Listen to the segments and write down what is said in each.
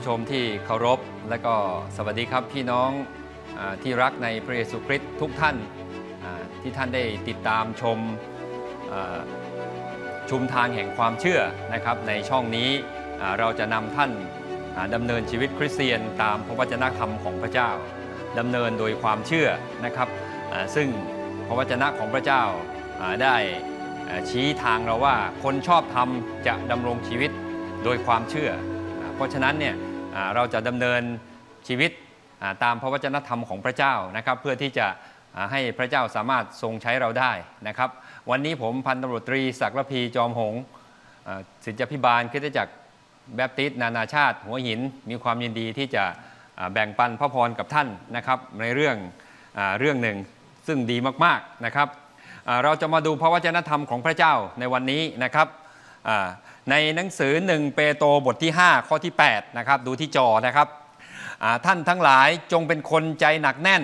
ผู้ชมที่เคารพ และก็สวัสดีครับพี่น้องอที่รักในพระเยซูคริสต์ทุกท่านที่ท่านได้ติดตามชมชุมทางแห่งความเชื่อนะครับ ในช่องนี้เราจะนำท่านดำเนินชีวิตคริสเตียนตามพระวจนะธรรมของพระเจ้าดำเนินโดยความเชื่อนะครับซึ่งพระวจนะของพระเจ้าได้ชี้ทางเราว่าคนชอบธรรมจะดำรงชีวิตโดยความเชื่อ เพราะฉะนั้นเนี่ย เราจะดำเนินชีวิตตามพระวจนะธรรมของพระเจ้านะครับ เพื่อที่จะให้พระเจ้าสามารถทรงใช้เราได้นะครับ วันนี้ผมพันตำรวจตรีศักดิ์ระพีจอมหงส์อ่าศิษยพิบาลคริสตจักรแบปติสนานาชาติ หัวหินมีความยินดีที่จะแบ่งปันพระพรกับท่านนะครับ ในเรื่องอเรื่องหนึ่งซึ่งดีมากๆนะครับเราจะมาดูพระวจนะธรรมของพระเจ้าในวันนี้นะครับ ในหนังสือ 1 เปโตรบทที่ 5 ข้อที่8นะครับดูที่จอนะครับท่านทั้งหลายจงเป็นคนใจหนักแน่น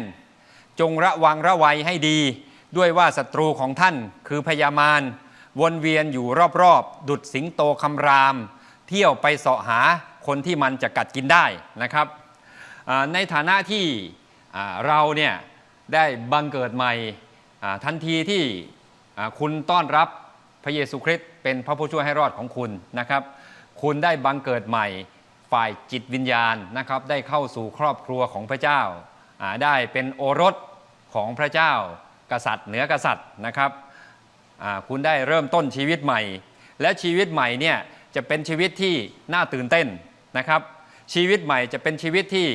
จงระวังระวัยให้ดี ด้วยว่าศัตรูของท่านคือพยามารวนเวียนอยู่รอบๆ ดุดสิงโตคำราม เที่ยวไปเสาะหาคนที่มันจะกัดกินได้นะครับในฐานะที่เราเนี่ยได้บังเกิดใหม่อ่าทันทีที่คุณต้อนรับ ระเยซูคริสต์เป็นพระผู้ช่วยให้รอดของคุณนะครับ คุณได้บังเกิดใหม่ฝ่ายจิตวิญญาณนะครับ ได้เข้าสู่ครอบครัวของพระเจ้า ได้เป็นโอรสของพระเจ้า กษัตริย์เหนือกษัตริย์นะครับ คุณได้เริ่มต้นชีวิตใหม่ และชีวิตใหม่เนี่ยจะเป็นชีวิตที่น่าตื่นเต้นนะครับ ชีวิตใหม่จะเป็นชีวิตที่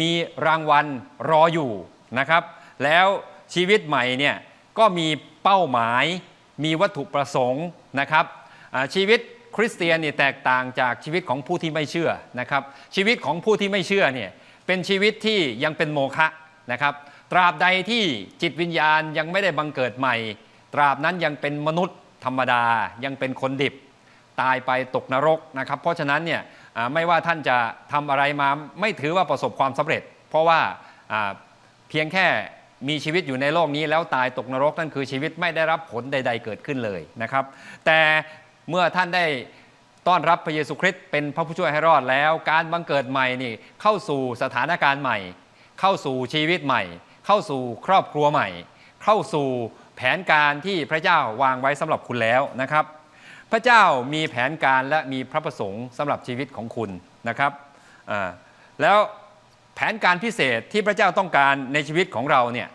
มีรางวัลรออยู่นะครับ แล้วชีวิตใหม่เนี่ยก็มีเป้าหมาย มีวัตถุประสงค์นะครับชีวิตคริสเตียนเนี่ยแตกต่างจากชีวิตของผู้ที่ไม่เชื่อนะครับชีวิตของผู้ที่ไม่เชื่อเนี่ยเป็นชีวิตที่ยังเป็นโมฆะนะครับตราบใดที่จิตวิญญาณยังไม่ได้บังเกิดใหม่ ตราบนั้นยังเป็นมนุษย์ธรรมดายังเป็นคนดิบ ตายไปตกนรกนะครับ เพราะฉะนั้นเนี่ยไม่ว่าท่านจะทำอะไรมาไม่ถือว่าประสบความสำเร็จ เพราะว่าเพียงแค่ มีชีวิตอยู่ในโลกนี้แล้วตายตกนรกนั่นคือชีวิตไม่ได้รับผลใด ๆ เกิดขึ้นเลยนะครับ แต่เมื่อท่านได้ต้อนรับพระเยซูคริสต์เป็นพระผู้ช่วยให้รอดแล้ว การบังเกิดใหม่นี่เข้าสู่สถานการณ์ใหม่ เข้าสู่ชีวิตใหม่ เข้าสู่ครอบครัวใหม่ เข้าสู่แผนการที่พระเจ้าวางไว้สำหรับคุณแล้วนะครับ พระเจ้ามีแผนการและมีพระประสงค์สำหรับชีวิตของคุณนะครับแล้ว แผนการพิเศษที่พระเจ้าต้องการในชีวิตของเราเนี่ย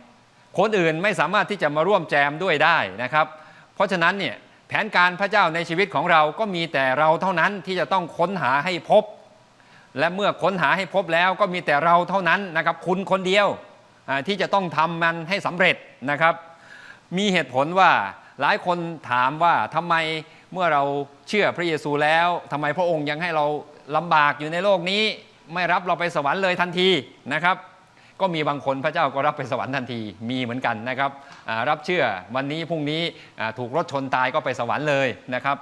คนอื่นไม่สามารถที่จะมาร่วมแจมด้วยได้นะครับ เพราะฉะนั้นเนี่ยแผนการพระเจ้าในชีวิตของเราก็มีแต่เราเท่านั้นที่จะต้องค้นหาให้พบ และเมื่อค้นหาให้พบแล้วก็มีแต่เราเท่านั้นนะครับคุณคนเดียวที่จะต้องทำมันให้สำเร็จนะครับ มีเหตุผลว่าหลายคนถามว่าทำไมเมื่อเราเชื่อพระเยซูแล้วทำไมพระองค์ยังให้เราลำบากอยู่ในโลกนี้ ไม่รับเราไปสวรรค์เลยทันทีนะครับก็มีบางคนพระเจ้าก็รับไปสวรรค์ทันทีมีเหมือนกันนะครับรับเชื่อวันนี้พรุ่งนี้ถูกรถชนตายก็ไปสวรรค์เลยนะครับ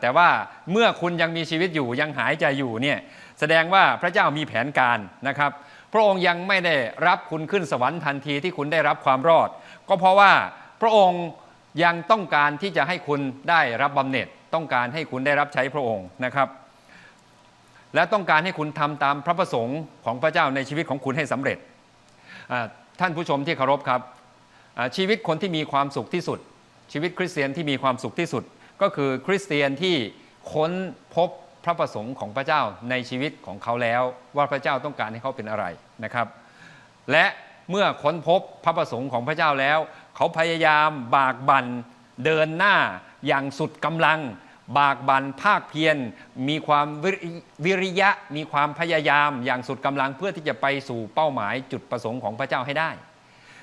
แต่ว่าเมื่อคุณยังมีชีวิตอยู่ยังหายใจอยู่เนี่ยแสดงว่าพระเจ้ามีแผนการนะครับ พระองค์ยังไม่ได้รับคุณขึ้นสวรรค์ทันทีที่คุณได้รับความรอด ก็เพราะว่าพระองค์ยังต้องการที่จะให้คุณได้รับบำเหน็จต้องการให้คุณได้รับใช้พระองค์นะครับ และต้องการให้คุณทำตามพระประสงค์ของพระเจ้าในชีวิตของคุณให้สำเร็จ ท่านผู้ชมที่เคารพครับ ชีวิตคนที่มีความสุขที่สุด ชีวิตคริสเตียนที่มีความสุขที่สุด ก็คือคริสเตียนที่ค้นพบพระประสงค์ของพระเจ้าในชีวิตของเขาแล้ว ว่าพระเจ้าต้องการให้เขาเป็นอะไรนะครับ และเมื่อค้นพบพระประสงค์ของพระเจ้าแล้ว เขาพยายามบากบั่นเดินหน้าอย่างสุดกำลัง บากบั่นภาคเพียรมีความวิริยะ มีความพยายามอย่างสุดกำลังเพื่อที่จะไปสู่เป้าหมายจุดประสงค์ของพระเจ้าให้ได้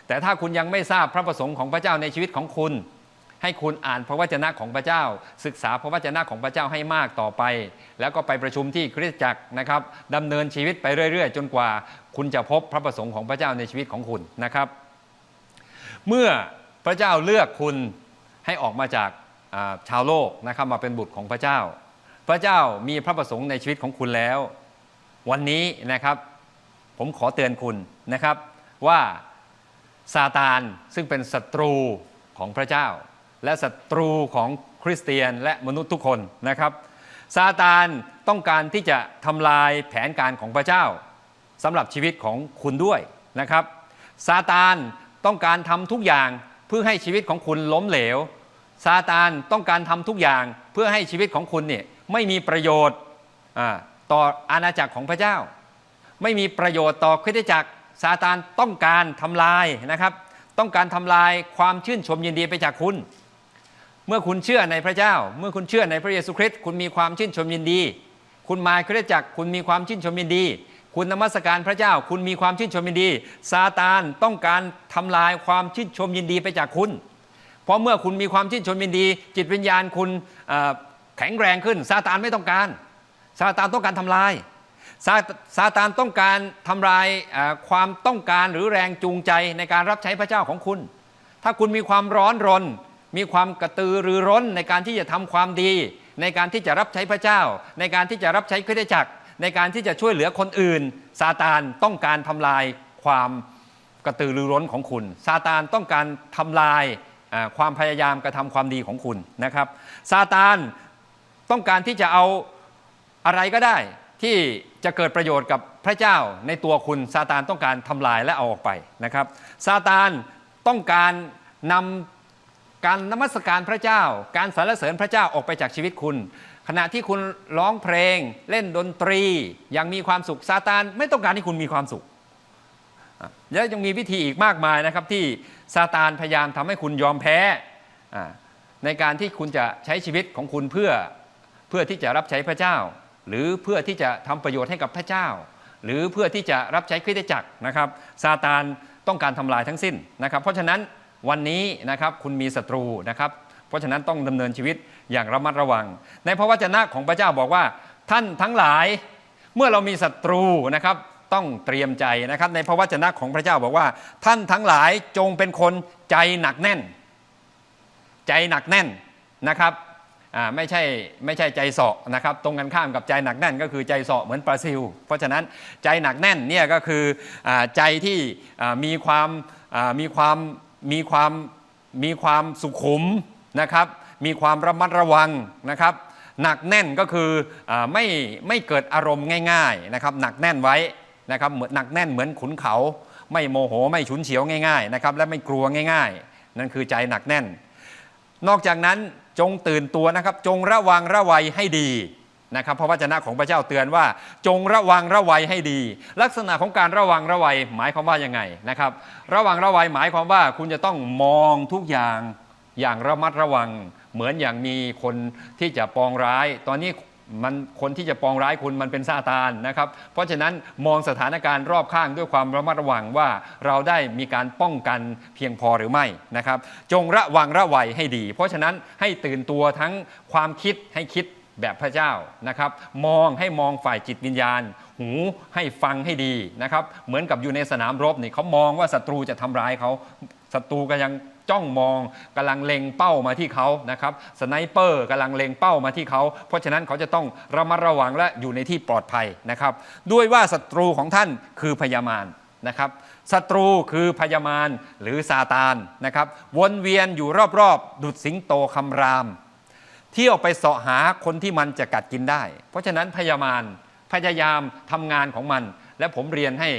แต่ถ้าคุณยังไม่ทราบพระประสงค์ของพระเจ้าในชีวิตของคุณ ให้คุณอ่านพระวจนะของพระเจ้า ศึกษาพระวจนะของพระเจ้าให้มากต่อไป แล้วก็ไปประชุมที่คริสตจักรนะครับดำเนินชีวิตไปเรื่อย ๆ จนกว่า คุณจะพบพระประสงค์ของพระเจ้าในชีวิตของคุณนะครับ เมื่อพระเจ้าเลือกคุณให้ออกมาจาก ชาวโลกนะครับมาเป็นบุตรของพระเจ้า พระเจ้ามีพระประสงค์ในชีวิตของคุณแล้ว วันนี้นะครับผมขอเตือนคุณนะครับว่าซาตานซึ่งเป็นศัตรูของพระเจ้า และศัตรูของคริสเตียนและมนุษย์ทุกคนนะครับซาตานต้องการที่จะทำลายแผนการของพระเจ้าสำหรับชีวิตของคุณด้วยนะครับซาตานต้องการทำทุกอย่างเพื่อให้ชีวิตของคุณล้มเหลว ซาตานต้องการทำทุกอย่างเพื่อให้ชีวิตของคุณเนี่ยไม่มีประโยชน์ต่ออาณาจักรของพระเจ้า ไม่มีประโยชน์ต่อคริสตจักรซาตานต้องการทำลายนะครับ ต้องการทำลายความชื่นชมยินดีไปจากคุณ เมื่อคุณเชื่อในพระเจ้า เมื่อคุณเชื่อในพระเยซูคริสต์คุณมีความชื่นชมยินดี คุณมาคริสตจักรคุณมีความชื่นชมยินดี คุณนมัสการพระเจ้า คุณมีความชื่นชมยินดี ซาตานต้องการทำลายความชื่นชมยินดีไปจากคุณ เพราะเมื่อคุณมีความชื่นชมยินดี จิตวิญญาณคุณแข็งแรงขึ้นซาตานไม่ต้องการซาตานต้องการทำลายซาซาตานต้องการทำลายความต้องการหรือแรงจูงใจในการรับใช้พระเจ้าของคุณ ถ้าคุณมีความร้อนรน มีความกระตือรือร้นในการที่จะทำความดี ในการที่จะรับใช้พระเจ้า ในการที่จะรับใช้คริสตจักร ในการที่จะช่วยเหลือคนอื่นซาตานต้องการทำลายความกระตือรือร้นของคุณซาตานต้องการทำลาย ความพยายามกระทำความดีของคุณนะครับซาตานต้องการที่จะเอาอะไรก็ได้ที่จะเกิดประโยชน์กับพระเจ้าในตัวคุณซาตานต้องการทำลายและเอาออกไปนะครับซาตานต้องการนำการนมัสการพระเจ้า การสรรเสริญพระเจ้าออกไปจากชีวิตคุณ ขณะที่คุณร้องเพลงเล่นดนตรีอย่างมีความสุขซาตานไม่ต้องการให้คุณมีความสุข แล้วยังมีวิธีอีกมากมายนะครับที่ ซาตานพยายามทำให้คุณยอมแพ้ในการที่คุณจะใช้ชีวิตของคุณเพื่อเพื่อที่จะรับใช้พระเจ้า หรือเพื่อที่จะทำประโยชน์ให้กับพระเจ้า หรือเพื่อที่จะรับใช้คริสตจักรนะครับซาตานต้องการทำลายทั้งสิ้นนะครับ เพราะฉะนั้นวันนี้นะครับคุณมีศัตรูนะครับ เพราะฉะนั้นต้องดำเนินชีวิตอย่างระมัดระวัง ในพระวจนะของพระเจ้าบอกว่าท่านทั้งหลายเมื่อเรามีศัตรูนะครับ ต้องเตรียมใจนะครับ ในพระวจนะของพระเจ้าบอกว่า ท่านทั้งหลายจงเป็นคนใจหนักแน่น ใจหนักแน่นนะครับไม่ใช่ไม่ใช่ใจเสาะนะครับ ตรงกันข้ามกับใจหนักแน่นก็คือใจเสาะเหมือนปลาซิล เพราะฉะนั้นใจหนักแน่นเนี่ยก็คืออใจที่มีความมีความมีความมีความสุขุมนะครับ มีความระมัดระวังนะครับหนักแน่นก็คืออไม่ไม่เกิดอารมณ์ง่าย ๆนะครับ หนักแน่นไว้ นะครับเหมือนหนักแน่นเหมือนขุนเขา ไม่โมโหไม่ฉุนเฉียวง่าย ๆนะครับ และไม่กลัวง่าย ๆ นั่นคือใจหนักแน่น นอกจากนั้นจงตื่นตัวนะครับ จงระวังระวัยให้ดีนะครับเพราะวจนะของพระเจ้าเตือนว่า จงระวังระวัยให้ดี ลักษณะของการระวังระวัยหมายความว่ายังไงนะครับ ระวังระวัยหมายความว่าคุณจะต้องมองทุกอย่างอย่างระมัดระวัง เหมือนอย่างมีคนที่จะปองร้าย ตอนนี้ มันคนที่จะปองร้ายคุณมันเป็นซาตานนะครับ เพราะฉะนั้นมองสถานการณ์รอบข้างด้วยความระมัดระวังว่าเราได้มีการป้องกันเพียงพอหรือไม่นะครับ จงระวังระวัยให้ดี เพราะฉะนั้นให้ตื่นตัวทั้งความคิดให้คิดแบบพระเจ้านะครับ มองให้มองฝ่ายจิตวิญญาณ หูให้ฟังให้ดีนะครับ เหมือนกับอยู่ในสนามรบนี่เขามองว่าศัตรูจะทำร้ายเขาศัตรูก็ยัง จ้องมองกำลังเล็งเป้ามาที่เขานะครับสไนเปอร์กำลังเล็งเป้ามาที่เขา เพราะฉะนั้นเขาจะต้องระมัดระวังและอยู่ในที่ปลอดภัยนะครับ ด้วยว่าศัตรูของท่านคือพยามารนะครับศัตรูคือพยามารหรือซาตานนะครับ วนเวียนอยู่รอบๆ ดุดสิงโตคำราม เที่ยวไปเสาะหาคนที่มันจะกัดกินได้ เพราะฉะนั้นพยามารพยายามทำงานของมัน และผมเรียนให้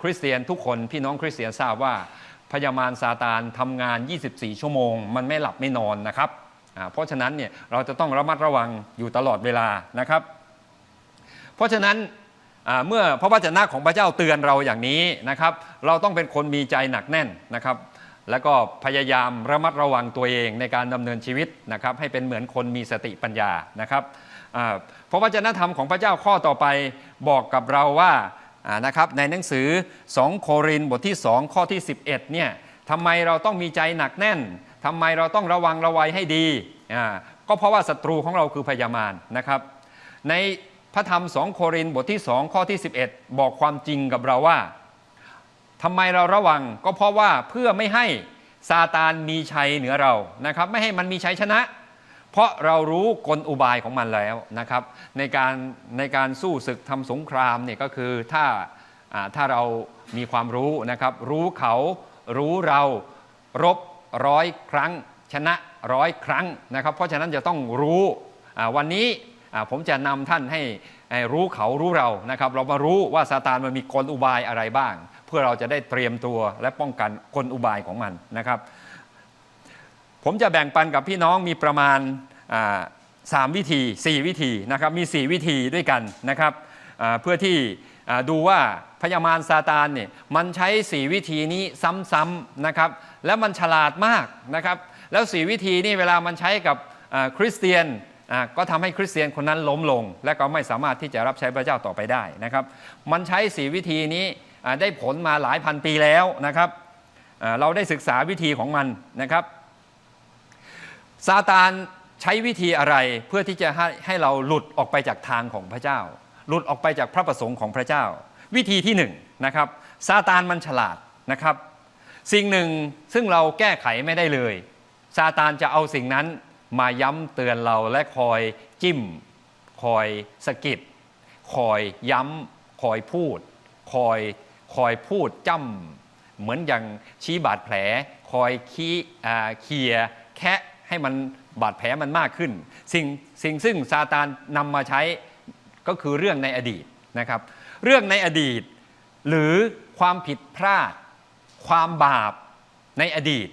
คริสเตียนทุกคนพี่น้องคริสเตียนทราบว่า พยามารซาตานทำงาน 24 ชั่วโมง มันไม่หลับไม่นอนนะครับ เพราะฉะนั้นเนี่ยเราจะต้องระมัดระวังอยู่ตลอดเวลานะครับ เพราะฉะนั้นเมื่อพระวจนะของพระเจ้าเตือนเราอย่างนี้นะครับ เราต้องเป็นคนมีใจหนักแน่นนะครับ แล้วก็พยายามระมัดระวังตัวเองในการดำเนินชีวิตนะครับ ให้เป็นเหมือนคนมีสติปัญญานะครับพระวจนะธรรมของพระเจ้าข้อต่อไปบอกกับเราว่า นะครับในหนังสือ 2 โครินบทที่ 2 ข้อที่ 11เนี่ยทำไมเราต้องมีใจหนักแน่นทำไมเราต้องระวังระวัยให้ดีอ่าก็เพราะว่าศัตรูของเราคือพยามารนะครับ ในพระธรรม 2 โครินบทที่ 2 ข้อที่ 11 บอกความจริงกับเราว่าทำไมเราระวังก็เพราะว่าเพื่อไม่ให้ซาตานมีชัยเหนือเรานะครับ ไม่ให้มันมีชัยชนะ เพราะเรารู้กลอุบายของมันแล้วนะครับ ในการในการสู้ศึกทำสงครามเนี่ยก็คือถ้าถ้าเรามีความรู้นะครับ รู้เขารู้เรารบร้อยครั้ง ชนะร้อยครั้งนะครับ เพราะฉะนั้นจะต้องรู้วันนี้ผมจะนำท่านให้ให้รู้เขารู้เรานะครับ เรามารู้ว่าซาตานมันมีกลอุบายอะไรบ้าง เพื่อเราจะได้เตรียมตัวและป้องกันกลอุบายของมันนะครับ ผมจะแบ่งปันกับพี่น้องมีประมาณสามวิธี 4 วิธีนะครับมี 4 วิธีด้วยกันนะครับเพื่อที่ดูว่าพยามารซาตานเนี่ยมันใช้ 4 วิธีนี้ซ้ำๆนะครับแล้วมันฉลาดมากนะครับแล้ว 4 วิธีนี้เวลามันใช้กับคริสเตียนก็ทำให้คริสเตียนคนนั้นล้มลง และก็ไม่สามารถที่จะรับใช้พระเจ้าต่อไปได้นะครับมันใช้ 4 วิธีนี้ได้ผลมาหลายพันปีแล้วนะครับเราได้ศึกษาวิธีของมันนะครับ ซาตานใช้วิธีอะไรเพื่อที่จะให้ให้เราหลุดออกไปจากทางของพระเจ้า หลุดออกไปจากพระประสงค์ของพระเจ้า วิธีที่หนึ่งนะครับซาตานมันฉลาดนะครับ สิ่งหนึ่งซึ่งเราแก้ไขไม่ได้เลยซาตานจะเอาสิ่งนั้นมาย้ำเตือนเราและคอยจิ้ม คอยสะกิดคอยย้ำ คอยพูด คอยคอยพูดจ้ำเหมือนอย่างชี้บาดแผล คอยขี้อาเคียแคะ ให้มันบาดแผลมันมากขึ้น สิ่งสิ่งซึ่งซาตานนำมาใช้ก็คือเรื่องในอดีตนะครับ เรื่องในอดีต หรือความผิดพลาด ความบาปในอดีต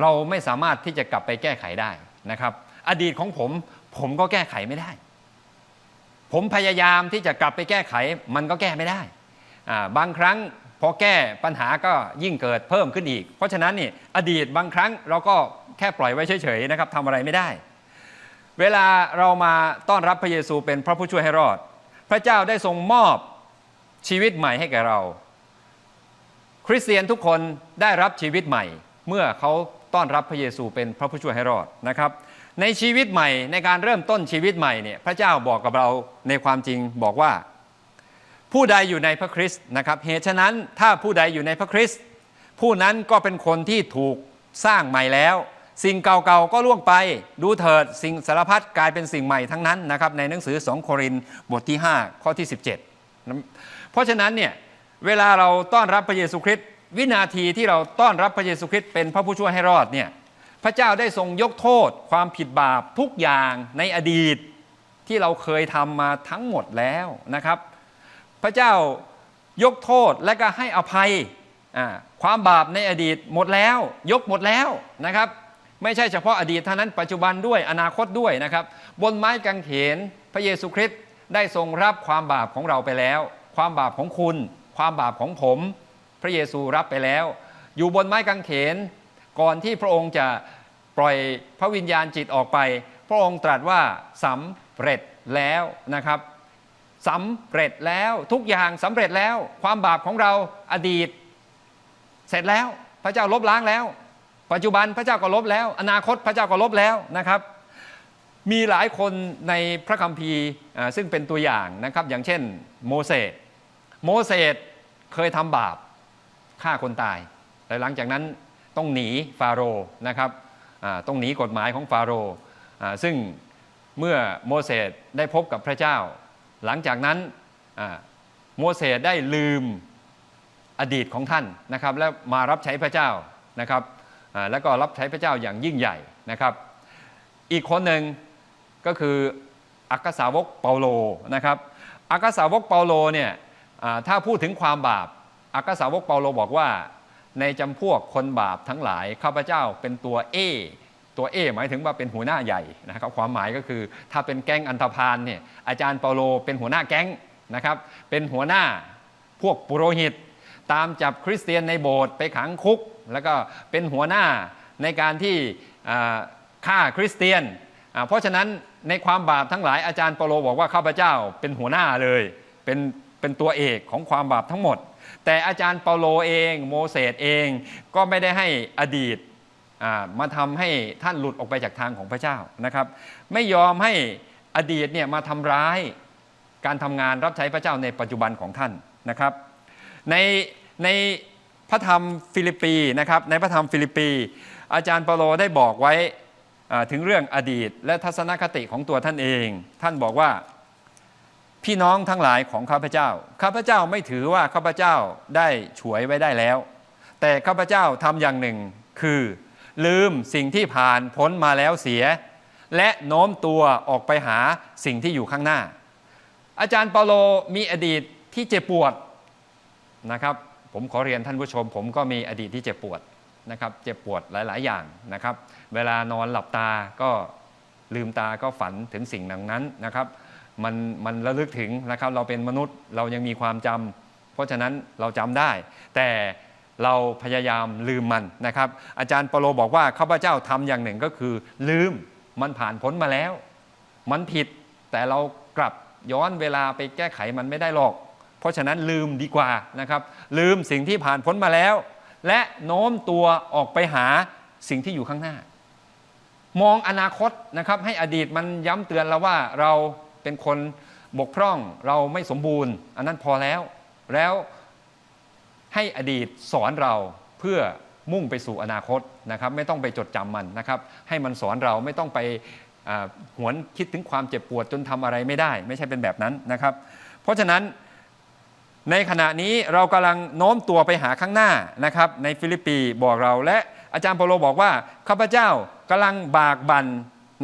เราไม่สามารถที่จะกลับไปแก้ไขได้นะครับ อดีตของผมผมก็แก้ไขไม่ได้ ผมพยายามที่จะกลับไปแก้ไขมันก็แก้ไม่ได้ บางครั้งพอแก้ปัญหาก็ยิ่งเกิดเพิ่มขึ้นอีก เพราะฉะนั้นนี่อดีตบางครั้งเราก็ แค่ปล่อยไว้เฉยๆนะครับทำอะไรไม่ได้ เวลาเรามาต้อนรับพระเยซูเป็นพระผู้ช่วยให้รอด พระเจ้าได้ทรงมอบชีวิตใหม่ให้แก่เรา คริสเตียนทุกคนได้รับชีวิตใหม่ เมื่อเขาต้อนรับพระเยซูเป็นพระผู้ช่วยให้รอดนะครับ ในชีวิตใหม่ในการเริ่มต้นชีวิตใหม่เนี่ยพระเจ้าบอกกับเราในความจริงบอกว่า ผู้ใดอยู่ในพระคริสต์นะครับเหตุฉะนั้นถ้าผู้ใดอยู่ในพระคริสต์ผู้นั้นก็เป็นคนที่ถูกสร้างใหม่แล้ว สิ่งเก่าๆก็ล่วงไป ดูเถิดสิ่งสารพัดกลายเป็นสิ่งใหม่ทั้งนั้นนะครับในหนังสือ 2 โครินบทที่ 5 ข้อที่ 17 เพราะฉะนั้นเนี่ยเวลาเราต้อนรับพระเยซูคริสต์วินาทีที่เราต้อนรับพระเยซูคริสต์เป็นพระผู้ช่วยให้รอดเนี่ยพระเจ้าได้ทรงยกโทษความผิดบาปทุกอย่างในอดีตที่เราเคยทำมาทั้งหมดแล้วนะครับ พระเจ้ายกโทษและก็ให้อภัยความบาปในอดีตหมดแล้ว ยกหมดแล้วนะครับ ไม่ใช่เฉพาะอดีตเท่านั้นปัจจุบันด้วยอนาคตด้วยนะครับ บนไม้กางเขนพระเยซูคริสต์ได้ทรงรับความบาปของเราไปแล้ว ความบาปของคุณ ความบาปของผม พระเยซูรับไปแล้ว อยู่บนไม้กางเขน ก่อนที่พระองค์จะปล่อยพระวิญญาณจิตออกไป พระองค์ตรัสว่าสำเร็จแล้วนะครับสำเร็จแล้วทุกอย่างสำเร็จแล้ว ความบาปของเราอดีต เสร็จแล้วพระเจ้าลบล้างแล้ว ปัจจุบันพระเจ้าก็ลบแล้ว อนาคตพระเจ้าก็ลบแล้วนะครับมีหลายคนในพระคัมภีร์ซึ่งเป็นตัวอย่างนะครับ อย่างเช่น โมเสสโมเสสเคยทำบาปฆ่าคนตาย แต่หลังจากนั้นต้องหนีฟาโรห์นะครับต้องหนีกฎหมายของฟาโรห์ซึ่งเมื่อโมเสสได้พบกับพระเจ้า หลังจากนั้นโมเสสได้ลืมอดีตของท่านนะครับ และมารับใช้พระเจ้านะครับ แล้วก็รับใช้พระเจ้าอย่างยิ่งใหญ่นะครับ อีกคนหนึ่งก็คืออักษาวกเปาโลนะครับอักษาวกเปาโลเนี่ยถ้าพูดถึงความบาปอักษาวกเปาโลบอกว่า ในจำพวกคนบาปทั้งหลายข้าพเจ้าเป็นตัวเอตัวเอหมายถึงว่าเป็นหัวหน้าใหญ่นะครับความหมายก็คือถ้าเป็นแก๊งอันธพาลเนี่ยอาจารย์เปาโลเป็นหัวหน้าแก๊งนะครับเป็นหัวหน้าพวกปุโรหิต ตามจับคริสเตียนในโบสถ์ไปขังคุก แล้วก็เป็นหัวหน้าในการที่ฆ่าคริสเตียน เพราะฉะนั้นในความบาปทั้งหลายอาจารย์เปโลบอกว่าข้าพเจ้าเป็นหัวหน้าเลย เป็นเป็นตัวเอกของความบาปทั้งหมด แต่อาจารย์เปโลเองโมเสสเองก็ไม่ได้ให้อดีตมาทำให้ท่านหลุดออกไปจากทางของพระเจ้านะครับ ไม่ยอมให้อดีตเนี่ยมาทำร้ายการทำงานรับใช้พระเจ้าในปัจจุบันของท่านนะครับ ในใน พระธรรมฟิลิปปีนะครับในพระธรรมฟิลิปปี อาจารย์เปโลได้บอกไว้ถึงเรื่องอดีต และทัศนคติของตัวท่านเอง ท่านบอกว่าพี่น้องทั้งหลายของข้าพเจ้า ข้าพเจ้าไม่ถือว่าข้าพเจ้าได้ฉวยไว้ได้แล้ว แต่ข้าพเจ้าทำอย่างหนึ่งคือ ลืมสิ่งที่ผ่านพ้นมาแล้วเสีย และโน้มตัวออกไปหาสิ่งที่อยู่ข้างหน้า อาจารย์เปาโลมีอดีตที่เจ็บปวดนะครับ ผมขอเรียนท่านผู้ชม ผมก็มีอดีตที่เจ็บปวดนะครับ เจ็บปวดหลาย ๆ อย่างนะครับ เวลานอนหลับตาก็ลืมตาก็ฝันถึงสิ่งหนั้นนั้นนะครับ มันมันระลึกถึงนะครับเราเป็นมนุษย์เรายังมีความจำเพราะฉะนั้นเราจำได้ แต่เราพยายามลืมมันนะครับ อาจารย์เปาโลบอกว่าข้าพเจ้าทำอย่างหนึ่งก็คือ ลืมมันผ่านพ้นมาแล้ว มันผิดแต่เรากลับย้อนเวลาไปแก้ไขมันไม่ได้หรอก เพราะฉะนั้นลืมดีกว่านะครับ ลืมสิ่งที่ผ่านพ้นมาแล้ว และโน้มตัวออกไปหาสิ่งที่อยู่ข้างหน้า มองอนาคตนะครับให้อดีตมันย้ำเตือนเราว่าเราเป็นคนบกพร่องเราไม่สมบูรณ์ อันนั้นพอแล้ว แล้วให้อดีตสอนเราเพื่อมุ่งไปสู่อนาคตนะครับ ไม่ต้องไปจดจำมันนะครับ ให้มันสอนเราไม่ต้องไปหวนคิดถึงความเจ็บปวดจนทำอะไรไม่ได้ ไม่ใช่เป็นแบบนั้นนะครับ เพราะฉะนั้น ในขณะนี้เรากำลังโน้มตัวไปหาข้างหน้านะครับในฟิลิปปีบอกเราและอาจารย์เปโลบอกว่าข้าพเจ้ากำลังบากบั่น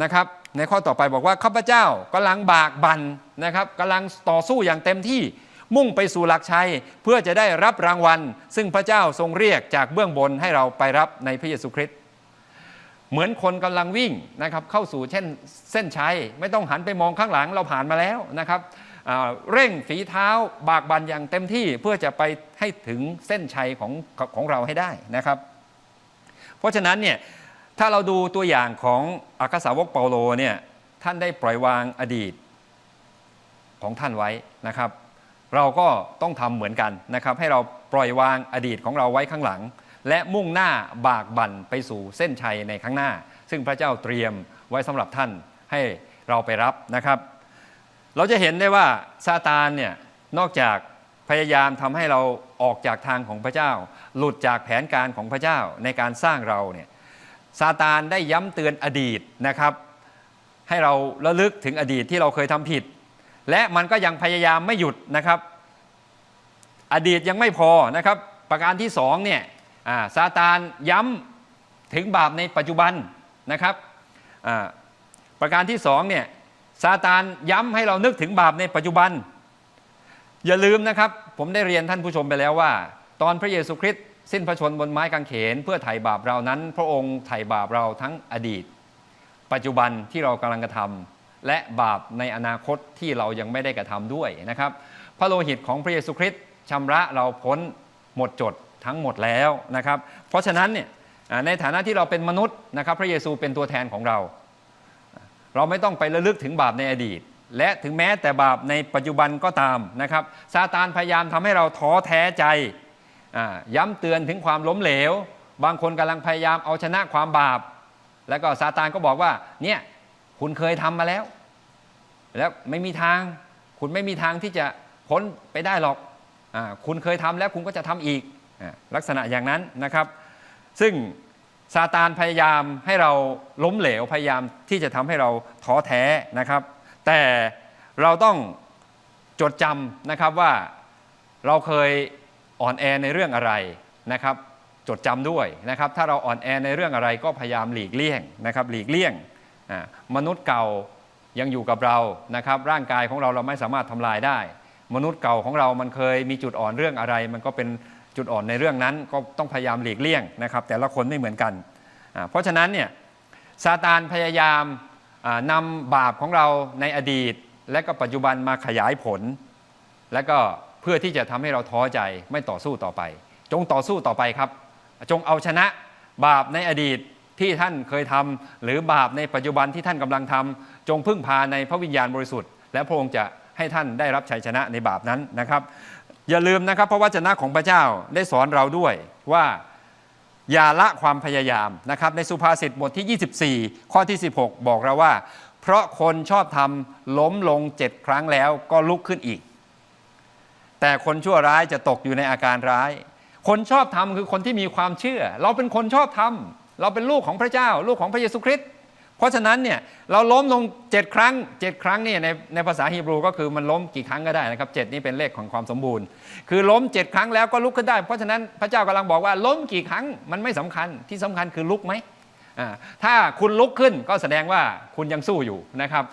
นะครับในข้อต่อไปบอกว่าข้าพเจ้ากำลังบากบั่นนะครับกำลังต่อสู้อย่างเต็มที่มุ่งไปสู่หลักชัยเพื่อจะได้รับรางวัล ซึ่งพระเจ้าทรงเรียกจากเบื้องบนให้เราไปรับในพระเยซูคริสต์เหมือนคนกำลังวิ่งนะครับเข้าสู่เช่นเส้นชัย ไม่ต้องหันไปมองข้างหลังเราผ่านมาแล้วนะครับ เร่งฝีเท้าบากบันอย่างเต็มที่เพื่อจะไปให้ถึงเส้นชัยของของเราให้ได้นะครับ เพราะฉะนั้นเนี่ยถ้าเราดูตัวอย่างของอัครสาวกเปาโลเนี่ยท่านได้ปล่อยวางอดีตของท่านไว้นะครับ เราก็ต้องทำเหมือนกันนะครับ ให้เราปล่อยวางอดีตของเราไว้ข้างหลัง และมุ่งหน้าบากบั่นไปสู่เส้นชัยในข้างหน้า ซึ่งพระเจ้าเตรียมไว้สำหรับท่านให้เราไปรับนะครับ เราจะเห็นได้ว่าซาตานเนี่ยนอกจากพยายามทำให้เราออกจากทางของพระเจ้า หลุดจากแผนการของพระเจ้าในการสร้างเราเนี่ยซาตานได้ย้ำเตือนอดีตนะครับ ให้เราระลึกถึงอดีตที่เราเคยทำผิด และมันก็ยังพยายามไม่หยุดนะครับ อดีตยังไม่พอนะครับ ประการที่สองเนี่ยซาตานย้ำถึงบาปในปัจจุบันนะครับประการที่สองเนี่ย ซาตานย้ำให้เรานึกถึงบาปในปัจจุบัน อย่าลืมนะครับ ผมได้เรียนท่านผู้ชมไปแล้วว่า ตอนพระเยซูคริสต์สิ้นพระชนม์บนไม้กางเขน เพื่อไถ่บาปเรานั้น พระองค์ไถ่บาปเราทั้งอดีต ปัจจุบันที่เรากำลังกระทำและบาปในอนาคตที่เรายังไม่ได้กระทำด้วยนะครับ พระโลหิตของพระเยซูคริสต์ชำระเราพ้นหมดจดทั้งหมดแล้วนะครับ เพราะฉะนั้นเนี่ยในฐานะที่เราเป็นมนุษย์นะครับ พระเยซูเป็นตัวแทนของเรา เราไม่ต้องไประลึกถึงบาปในอดีต และถึงแม้แต่บาปในปัจจุบันก็ตามนะครับซาตานพยายามทำให้เราท้อแท้ใจย้ำเตือนถึงความล้มเหลว บางคนกำลังพยายามเอาชนะความบาป แล้วก็ซาตานก็บอกว่าเนี่ยคุณเคยทำมาแล้ว แล้วไม่มีทาง คุณไม่มีทางที่จะพ้นไปได้หรอกอคุณเคยทำแล้วคุณก็จะทำอีกอลักษณะอย่างนั้นนะครับ ซึ่ง ซาตานพยายามให้เราล้มเหลวพยายามที่จะทำให้เราท้อแท้นะครับ แต่เราต้องจดจำนะครับว่าเราเคยอ่อนแอในเรื่องอะไรนะครับ จดจำด้วยนะครับ ถ้าเราอ่อนแอในเรื่องอะไรก็พยายามหลีกเลี่ยงนะครับ หลีกเลี่ยงมนุษย์เก่ายังอยู่กับเรานะครับ ร่างกายของเราเราไม่สามารถทำลายได้ มนุษย์เก่าของเรามันเคยมีจุดอ่อนเรื่องอะไร มันก็เป็น จุดอ่อนในเรื่องนั้นก็ต้องพยายามหลีกเลี่ยงนะครับ แต่ละคนไม่เหมือนกัน เพราะฉะนั้นเนี่ยซาตานพยายามนำบาปของเราในอดีต และก็ปัจจุบันมาขยายผล และก็เพื่อที่จะทำให้เราท้อใจไม่ต่อสู้ต่อไป จงต่อสู้ต่อไปครับ จงเอาชนะบาปในอดีตที่ท่านเคยทำหรือบาปในปัจจุบันที่ท่านกำลังทำจงพึ่งพาในพระวิญญาณบริสุทธิ์ และพระองค์จะให้ท่านได้รับชัยชนะในบาปนั้นนะครับ อย่าลืมนะครับพระวจนะของพระเจ้าได้สอนเราด้วยว่าอย่าละความพยายามนะครับในสุภาษิตบทที่ 24 ข้อที่ 16 บอกเราว่า เพราะคนชอบทำล้มลงเจ็ดครั้งแล้วก็ลุกขึ้นอีก แต่คนชั่วร้ายจะตกอยู่ในอาการร้าย คนชอบทำคือคนที่มีความเชื่อ เราเป็นคนชอบทำเราเป็นลูกของพระเจ้า ลูกของพระเยซูคริสต์ เพราะฉะนั้นเนี่ยเราล้มลงเจ็ดครั้งเจ็ดครั้งนี่ในในภาษาฮีบรูก็คือมันล้มกี่ครั้งก็ได้นะครับเจ็ดนี่เป็นเลขของความสมบูรณ์ คือล้มเจ็ดครั้งแล้วก็ลุกขึ้นได้ เพราะฉะนั้นพระเจ้ากำลังบอกว่าล้มกี่ครั้งมันไม่สำคัญที่สำคัญคือลุกไหมถ้าคุณลุกขึ้นก็แสดงว่าคุณยังสู้อยู่นะครับ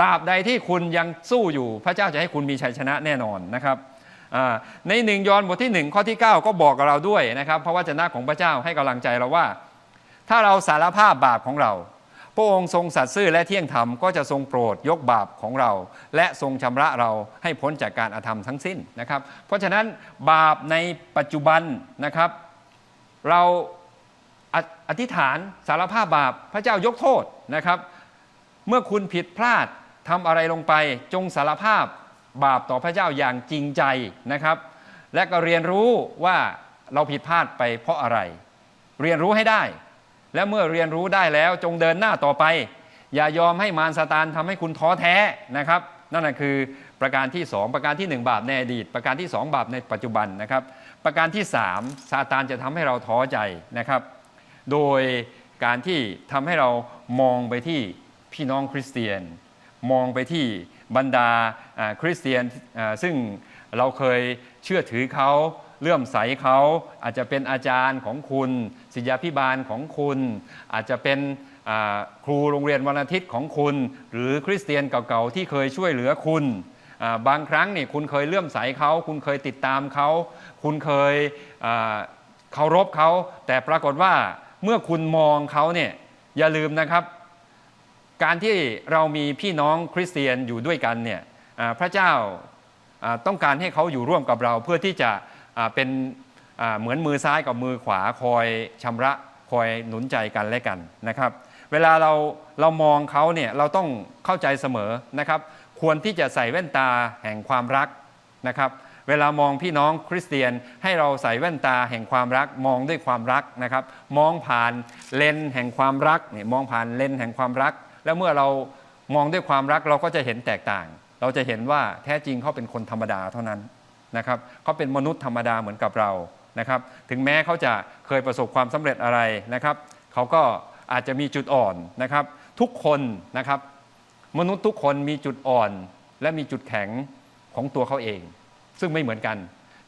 ตราบใดที่คุณยังสู้อยู่ พระเจ้าจะให้คุณมีชัยชนะแน่นอนนะครับในหนึ่งยอห์นบทที่ 1 ข้อที่ 9 ก็บอกกับเราด้วยนะครับ เพราะว่าจะน้าของพระเจ้าให้กำลังใจเราว่า ถ้าเราสารภาพบาปของเรา พระองค์ทรงสัตย์ซื่อและเที่ยงธรรมก็จะทรงโปรดยกบาปของเรา และทรงชำระเราให้พ้นจากการอาธรรมทั้งสิ้นนะครับ เพราะฉะนั้นบาปในปัจจุบันนะครับ เราออธิษฐานสารภาพบาปพระเจ้ายกโทษนะครับ เมื่อคุณผิดพลาดทำอะไรลงไปจงสารภาพบาปต่อพระเจ้าอย่างจริงใจนะครับ และก็เรียนรู้ว่าเราผิดพลาดไปเพราะอะไร เรียนรู้ให้ได้ และเมื่อเรียนรู้ได้แล้วจงเดินหน้าต่อไป อย่ายอมให้มารซาตานทำให้คุณท้อแท้นะครับ นั่นนะคือประการที่ 2 ประการที่ 1 บาปในอดีต ประการที่ 2 บาปในปัจจุบันนะครับ ประการที่ 3 ซาตานจะทำให้เราท้อใจนะครับ โดยการที่ทำให้เรามองไปที่พี่น้องคริสเตียน มองไปที่บรรดาคริสเตียนซึ่งเราเคยเชื่อถือเขา เลื่อมใสเขาอาจจะเป็นอาจารย์ของคุณ ศิษยาพิบาลของคุณ อาจจะเป็นครูโรงเรียนวันอาทิตย์ของคุณ หรือคริสเตียนเก่าๆที่เคยช่วยเหลือคุณบางครั้งนี่คุณเคยเลื่อมใสเขา คุณเคยติดตามเขา คุณเคยเคารพเขา แต่ปรากฏว่าเมื่อคุณมองเขาเนี่ยอย่าลืมนะครับ การที่เรามีพี่น้องคริสเตียนอยู่ด้วยกันเนี่ยพระเจ้าต้องการให้เขาอยู่ร่วมกับเราเพื่อที่จะ เป็นเหมือนมือซ้ายกับมือขวาคอยชำระคอยหนุนใจกันและกันนะครับ เวลาเราเรามองเขาเนี่ยเราต้องเข้าใจเสมอนะครับ ควรที่จะใส่แว่นตาแห่งความรักนะครับ เวลามองพี่น้องคริสเตียนให้เราใส่แว่นตาแห่งความรัก มองด้วยความรักนะครับ มองผ่านเลนแห่งความรักเนี่ยมองผ่านเลนแห่งความรัก แล้วเมื่อเรามองด้วยความรักเราก็จะเห็นแตกต่าง เราจะเห็นว่าแท้จริงเขาเป็นคนธรรมดาเท่านั้น นะครับเขาเป็นมนุษย์ธรรมดาเหมือนกับเรานะครับ ถึงแม้เขาจะเคยประสบความสำเร็จอะไรนะครับเขาก็อาจจะมีจุดอ่อนนะครับ ทุกคนนะครับ มนุษย์ทุกคนมีจุดอ่อน และมีจุดแข็งของตัวเขาเอง ซึ่งไม่เหมือนกัน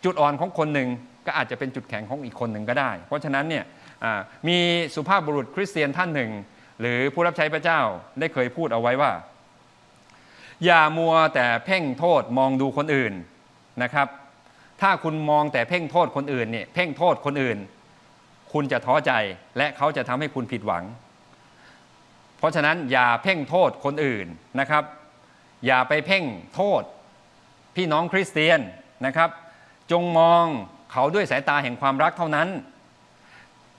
จุดอ่อนของคนหนึ่งก็อาจจะเป็นจุดแข็งของอีกคนหนึ่งก็ได้ เพราะฉะนั้นเนี่ยมีสุภาพบุรุษคริสเตียนท่านหนึ่ง หรือผู้รับใช้พระเจ้าได้เคยพูดเอาไว้ว่า อย่ามัวแต่เพ่งโทษมองดูคนอื่น นะครับ ถ้าคุณมองแต่เพ่งโทษคนอื่นเนี่ยเพ่งโทษคนอื่น คุณจะท้อใจและเขาจะทำให้คุณผิดหวัง เพราะฉะนั้นอย่าเพ่งโทษคนอื่นนะครับ อย่าไปเพ่งโทษ พี่น้องคริสเตียนนะครับ จงมองเขาด้วยสายตาแห่งความรักเท่านั้น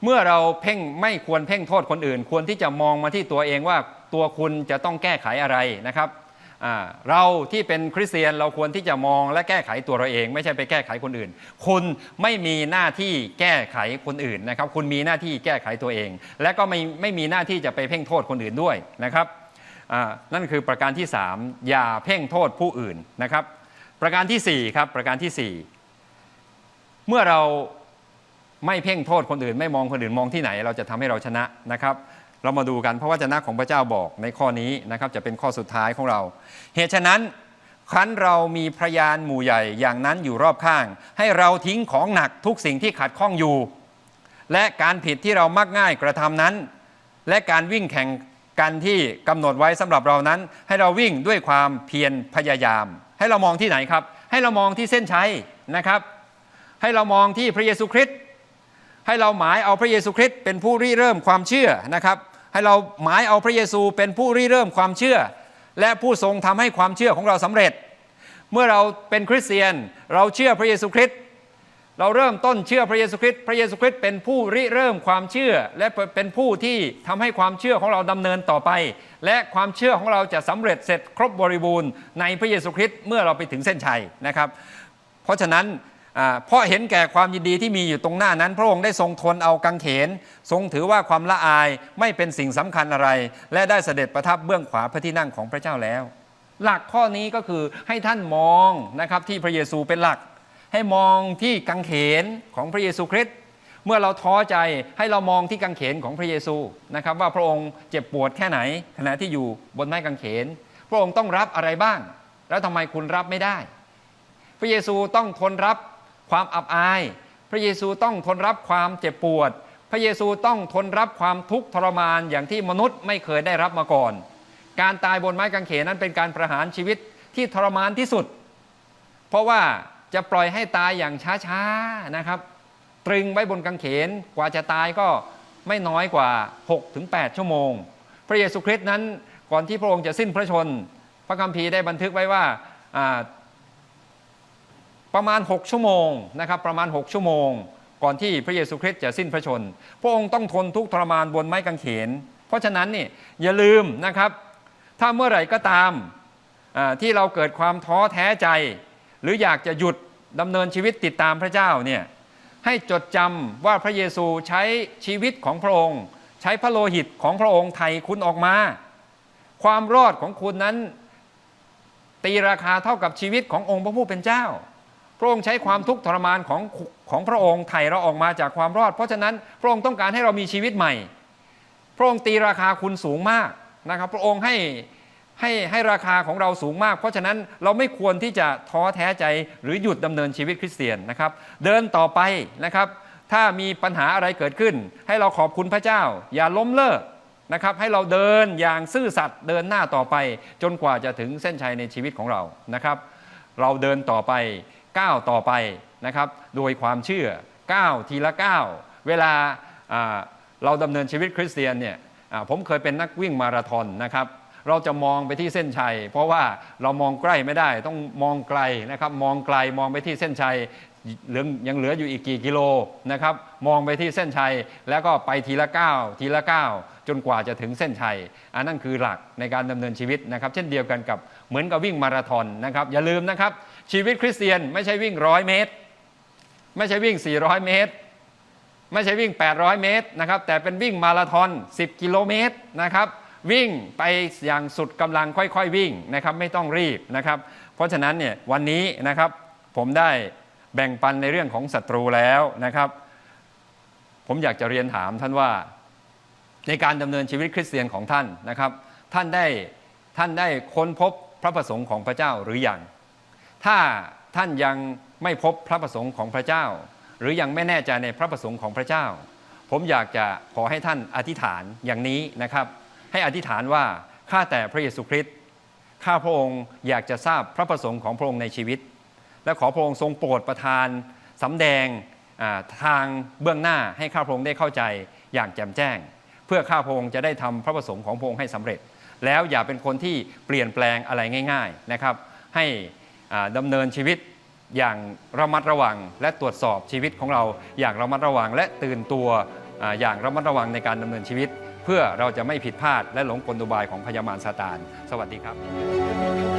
เมื่อเราเพ่งไม่ควรเพ่งโทษคนอื่น ควรที่จะมองมาที่ตัวเองว่าตัวคุณจะต้องแก้ไขอะไรนะครับ เราที่เป็นคริสเตียนเราควรที่จะมองและแก้ไขตัวเราเอง ไม่ใช่ไปแก้ไขคนอื่น คุณไม่มีหน้าที่แก้ไขคนอื่นนะครับ คุณมีหน้าที่แก้ไขตัวเอง และก็ไม่ไม่มีหน้าที่จะไปเพ่งโทษคนอื่นด้วยนะครับนั่นคือประการที่ 3 อย่าเพ่งโทษผู้อื่นนะครับ ประการที่4ครับประการที่ 4 เมื่อเราไม่เพ่งโทษคนอื่น ไม่มองคนอื่นมองที่ไหน เราจะทำให้เราชนะนะครับ เรามาดูกันเพราะว่าจนะของพระเจ้าบอกในข้อนี้นะครับจะเป็นข้อสุดท้ายของเรา เหตุฉะนั้นคันเรามีพยานหมู่ใหญ่อย่างนั้นอยู่รอบข้าง ให้เราทิ้งของหนักทุกสิ่งที่ขัดข้องอยู่ และการผิดที่เรามักง่ายกระทำนั้น และการวิ่งแข่งกันที่กำหนดไว้สำหรับเรานั้น ให้เราวิ่งด้วยความเพียรพยายาม ให้เรามองที่ไหนครับ ให้เรามองที่เส้นชัยนะครับ ให้เรามองที่พระเยซูคริสต์ให้เราหมายเอาพระเยซูคริสต์เป็นผู้ริเริ่มความเชื่อนะครับ ให้เราหมายเอาพระเยซูเป็นผู้ริเริ่มความเชื่อ และผู้ทรงทำให้ความเชื่อของเราสำเร็จ เมื่อเราเป็นคริสเตียนเราเชื่อพระเยซูคริสต์เราเริ่มต้นเชื่อพระเยซูคริสต์พระเยซูคริสต์เป็นผู้ริเริ่มความเชื่อ และเป็นผู้ที่ทำให้ความเชื่อของเราดำเนินต่อไป และความเชื่อของเราจะสำเร็จเสร็จครบบริบูรณ์ในพระเยซูคริสต์เมื่อเราไปถึงเส้นชัยนะครับ เพราะฉะนั้น เพราะเห็นแก่ความยินดีที่มีอยู่ตรงหน้านั้น พระองค์ได้ทรงทนเอากังเขน ทรงถือว่าความละอายไม่เป็นสิ่งสำคัญอะไร และได้เสด็จประทับเบื้องขวาพระที่นั่งของพระเจ้าแล้ว หลักข้อนี้ก็คือให้ท่านมองนะครับที่พระเยซูเป็นหลัก ให้มองที่กังเขนของพระเยซูคริสต์เมื่อเราท้อใจให้เรามองที่กังเขนของพระเยซูนะครับ ว่าพระองค์เจ็บปวดแค่ไหน ขณะที่อยู่บนไม้กังเขน พระองค์ต้องรับอะไรบ้าง แล้วทำไมคุณรับไม่ได้ พระเยซูต้องทนรับ ความอับอาย พระเยซูต้องทนรับความเจ็บปวด พระเยซูต้องทนรับความทุกข์ทรมานอย่างที่มนุษย์ไม่เคยได้รับมาก่อน การตายบนไม้กางเขนนั้นเป็นการประหารชีวิตที่ทรมานที่สุด เพราะว่าจะปล่อยให้ตายอย่างช้าๆนะครับ ตรึงไว้บนกางเขนกว่าจะตายก็ไม่น้อยกว่า 6-8 ชั่วโมง พระเยซูคริสต์นั้นก่อนที่พระองค์จะสิ้นพระชน พระคัมภีร์ได้บันทึกไว้ว่าอ่า ประมาณ 6 ชั่วโมงนะครับประมาณ 6 ชั่วโมง ก่อนที่พระเยซูคริสต์จะสิ้นพระชน พระองค์ต้องทนทุกทรมานบนไม้กางเขน เพราะฉะนั้นนี่อย่าลืมนะครับ ถ้าเมื่อไหร่ก็ตามที่เราเกิดความท้อแท้ใจ หรืออยากจะหยุดดำเนินชีวิตติดตามพระเจ้าเนี่ยให้จดจำว่าพระเยซูใช้ชีวิตของพระองค์ ใช้พระโลหิตของพระองค์ไถ่คุณออกมา ความรอดของคุณนั้น ตีราคาเท่ากับชีวิตขององค์พระผู้เป็นเจ้า พระองค์ใช้ความทุกข์ทรมานของของพระองค์ไถ่เราออกมาจากความรอด เพราะฉะนั้นพระองค์ต้องการให้เรามีชีวิตใหม่ พระองค์ตีราคาคุณสูงมากนะครับ พระองค์ให้ให้ให้ราคาของเราสูงมาก เพราะฉะนั้นเราไม่ควรที่จะท้อแท้ใจหรือหยุดดำเนินชีวิตคริสเตียนนะครับ เดินต่อไปนะครับ ถ้ามีปัญหาอะไรเกิดขึ้น ให้เราขอบคุณพระเจ้า อย่าล้มเลิกนะครับ ให้เราเดินอย่างซื่อสัตย์เดินหน้าต่อไป จนกว่าจะถึงเส้นชัยในชีวิตของเรานะครับ เราเดินต่อไป ก้าวต่อไปนะครับ โดยความเชื่อก้าวทีละก้าวเวลาเราดำเนินชีวิตคริสเตียนเนี่ยผมเคยเป็นนักวิ่งมาราธอนนะครับ เราจะมองไปที่เส้นชัย เพราะว่าเรามองใกล้ไม่ได้ต้องมองไกลนะครับมองไกลมองไปที่เส้นชัยเหลือยังเหลืออยู่อีกกี่กิโลนะครับมองไปที่เส้นชัยแล้วก็ไปทีละก้าวทีละก้าวจนกว่าจะถึงเส้นชัย อันนั้นคือหลักในการดำเนินชีวิตนะครับ เช่นเดียวกันกับเหมือนกับวิ่งมาราธอนนะครับอย่าลืมนะครับ ชีวิตคริสเตียนไม่ใช่วิ่งร้อยเมตร ไม่ใช่วิ่ง 400 เมตร ไม่ใช่วิ่ง 800 เมตรนะครับแต่เป็นวิ่งมาราธอน 10 กิโลเมตรนะครับวิ่งไปอย่างสุดกำลังค่อยๆ วิ่งนะครับไม่ต้องรีบนะครับเพราะฉะนั้นเนี่ยวันนี้นะครับผมได้แบ่งปันในเรื่องของศัตรูแล้วนะครับ ผมอยากจะเรียนถามท่านว่าในการดำเนินชีวิตคริสเตียนของท่านนะครับ ท่านได้ท่านได้ค้นพบพระประสงค์ของพระเจ้าหรือยัง ถ้าท่านยังไม่พบพระประสงค์ของพระเจ้า หรือยังไม่แน่ใจในพระประสงค์ของพระเจ้า ผมอยากจะขอให้ท่านอธิษฐานอย่างนี้นะครับ ให้อธิษฐานว่าข้าแต่พระเยซูคริสต์ข้าพระองค์อยากจะทราบพระประสงค์ของพระองค์ในชีวิต และขอพระองค์ทรงโปรดประทานสำแดงทางเบื้องหน้าให้ข้าพระองค์ได้เข้าใจอย่างแจ่มแจ้ง เพื่อข้าพระองค์จะได้ทำพระประสงค์ของพระองค์ให้สำเร็จ แล้วอย่าเป็นคนที่เปลี่ยนแปลงอะไรง่าย ๆนะครับ ให้ ดำเนินชีวิตอย่างระมัดระวัง และตรวจสอบชีวิตของเราอย่างระมัดระวัง และตื่นตัวอย่างระมัดระวังในการดำเนินชีวิต เพื่อเราจะไม่ผิดพลาดและหลงกลอุบายของพยามารซาตาน สวัสดีครับ